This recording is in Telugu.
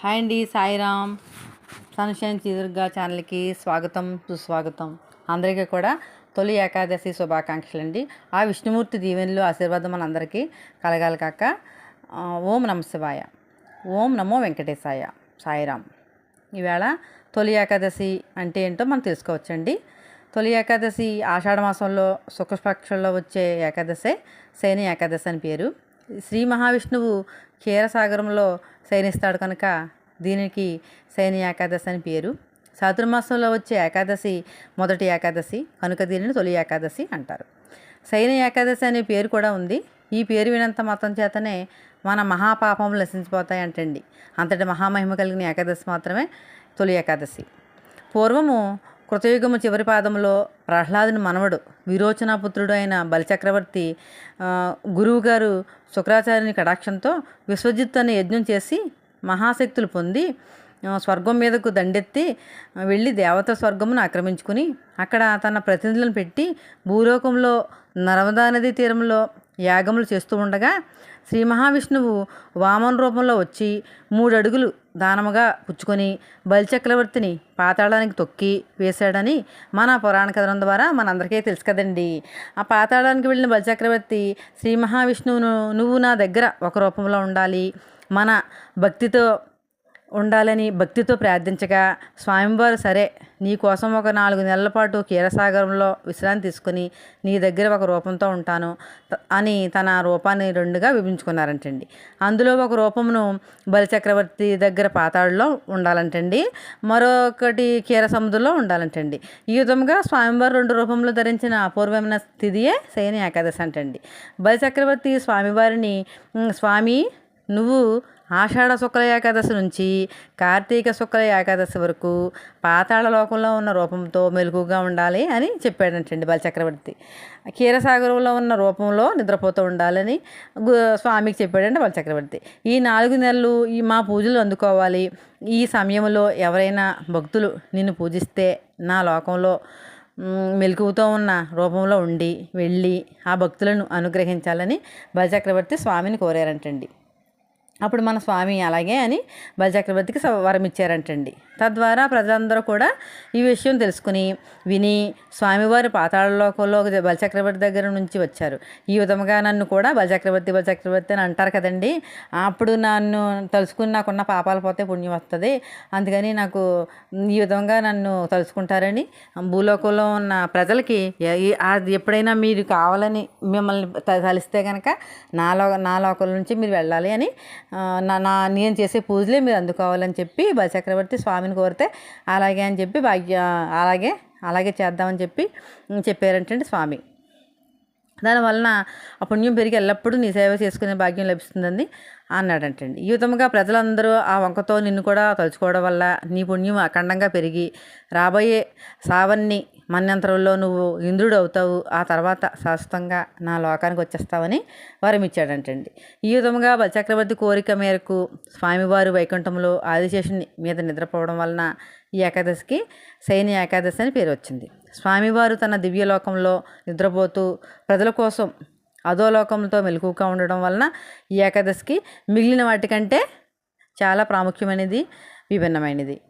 హాయ్ అండి సాయిరామ్. సన్షైన్ చిదుర్గా ఛానల్కి స్వాగతం సుస్వాగతం. అందరికీ కూడా తొలి ఏకాదశి శుభాకాంక్షలు అండి ఆ విష్ణుమూర్తి దీవెనలు ఆశీర్వాదం మనందరికీ కలగాలి కాక ఓం నమ శివాయ. ఓం నమో వెంకటేశాయ. సాయిరామ్. ఈవేళ తొలి ఏకాదశి అంటే ఏంటో మనం తెలుసుకోవచ్చండి. తొలి ఏకాదశి ఆషాఢమాసంలో శుక్లపక్షంలో వచ్చే ఏకాదశే శని ఏకాదశి అని పేరు. శ్రీ మహావిష్ణువు క్షీరసాగరంలో శయనిస్తాడు కనుక దీనికి శయని ఏకాదశి అని పేరు. చాతుర్మాసంలో వచ్చే ఏకాదశి మొదటి ఏకాదశి కనుక దీనిని తొలి ఏకాదశి అంటారు. శయన ఏకాదశి అనే పేరు కూడా ఉంది. ఈ పేరు వినంత మాత్రం చేతనే మన మహాపాపములు నశించిపోతాయి అంటండి. అంతటి మహామహిమ కలిగిన ఏకాదశి మాత్రమే తొలి ఏకాదశి. పూర్వము కృతయుగము చివరి పాదంలో ప్రహ్లాదుని మనవడు విరోచనాపుత్రుడు అయిన బలిచక్రవర్తి గురువు గురువుగారు శుక్రాచార్యుని కటాక్షంతో విశ్వజిత్ అనే యజ్ఞం చేసి మహాశక్తులు పొంది స్వర్గం మీదకు దండెత్తి వెళ్ళి దేవత స్వర్గమును ఆక్రమించుకుని అక్కడ తన ప్రతినిధులను పెట్టి భూలోకంలో నర్మదా నదీ తీరంలో యాగములు చేస్తూ ఉండగా శ్రీ మహావిష్ణువు వామన రూపంలో వచ్చి మూడు అడుగులు దానముగా పుచ్చుకొని బలిచక్రవర్తిని పాతాళానికి తొక్కి వేశాడని మన పురాణ కథనం ద్వారా మనందరికీ తెలుసు కదండి. ఆ పాతాళానికి వెళ్ళిన బలిచక్రవర్తి శ్రీ మహావిష్ణువును నువ్వు నా దగ్గర ఒక రూపంలో ఉండాలి. మన భక్తితో ఉండాలని భక్తితో ప్రార్థించగా స్వామివారు సరే నీ కోసం ఒక నాలుగు నెలల పాటు క్షీరసాగరంలో విశ్రాంతి తీసుకుని నీ దగ్గర ఒక రూపంతో ఉంటాను అని తన రూపాన్ని రెండుగా విభజించుకున్నారంటండి. అందులో ఒక రూపమును బలిచక్రవర్తి దగ్గర పాతాళలో ఉండాలంటండి. మరొకటి క్షీర సముద్రంలో ఉండాలంటండి. ఈ విధంగా స్వామివారు రెండు రూపంలో ధరించిన అపూర్వమైన స్థితియే శయన ఏకాదశి అంటండి. బలిచక్రవర్తి స్వామివారిని స్వామి నువ్వు ఆషాఢ శుక్ల ఏకాదశి నుంచి కార్తీక శుక్ల ఏకాదశి వరకు పాతాళ లోకంలో ఉన్న రూపంతో మెలకుగా ఉండాలి అని చెప్పాడంటండి బలచక్రవర్తి. క్షీరసాగరంలో ఉన్న రూపంలో నిద్రపోతూ ఉండాలని స్వామికి చెప్పాడంటే బలచక్రవర్తి. ఈ నాలుగు నెలలు ఈ మా పూజలు అందుకోవాలి. ఈ సమయంలో ఎవరైనా భక్తులు నిన్ను పూజిస్తే నా లోకంలో మ్, మెలకువతో ఉన్న రూపంలో ఉండి వెళ్ళి ఆ భక్తులను అనుగ్రహించాలని బలచక్రవర్తి స్వామిని కోరారంటండి. అప్పుడు మన స్వామి అలాగే అని బలచక్రవర్తికి వరం ఇచ్చారంటండి. తద్వారా ప్రజలందరూ కూడా ఈ విషయం తెలుసుకుని విని స్వామివారి పాతాళలోకంలో బలచక్రవర్తి దగ్గర నుంచి వచ్చారు. ఈ విధముగా నన్ను కూడా బలచక్రవర్తి బలచక్రవర్తి అని అంటారు కదండి. అప్పుడు నన్ను తలుసుకుని నాకున్న పాపాలు పోతే పుణ్యం వస్తుంది అందుకని నాకు ఈ విధంగా నన్ను తలుసుకుంటారని భూలోకంలో ఉన్న ప్రజలకి అది ఎప్పుడైనా మీరు కావాలని మిమ్మల్ని త- తలిస్తే కనుక నాలో నా లోకం నుంచి మీరు వెళ్ళాలి అని నా నా నేను చేసే పూజలే మీరు అందుకోవాలని చెప్పి బలచక్రవర్తి స్వామిని కోరితే అలాగే అని చెప్పి భాగ్య అలాగే అలాగే చేద్దామని చెప్పి చెప్పారంటే చెప్పారంటండి స్వామి. దానివలన ఆ పుణ్యం పెరిగి ఎల్లప్పుడూ నీ సేవ చేసుకునే భాగ్యం లభిస్తుందని అన్నాడంటండి. ఈ విధముగా ప్రజలందరూ ఆ వంకతో నిన్ను కూడా తలుచుకోవడం వల్ల నీ పుణ్యం అఖండంగా పెరిగి రాబోయే సావన్ని మన్యంతరంలో నువ్వు ఇంద్రుడు అవుతావు ఆ తర్వాత శాశ్వతంగా నా లోకానికి వచ్చేస్తావని వరమిచ్చాడంటండి. ఈ విధముగా బలచక్రవర్తి కోరిక మేరకు స్వామివారు వైకుంఠంలో ఆదిశేషుని మీద నిద్రపోవడం వలన ఈ ఏకాదశికి శయని ఏకాదశి అని పేరు వచ్చింది. స్వామివారు తన దివ్యలోకంలో నిద్రపోతూ ప్రజల కోసం అధోలోకంతో మెలకుగా ఉండడం వలన ఈ ఏకాదశికి మిగిలిన వాటికంటే చాలా ప్రాముఖ్యమైనది విభిన్నమైనది.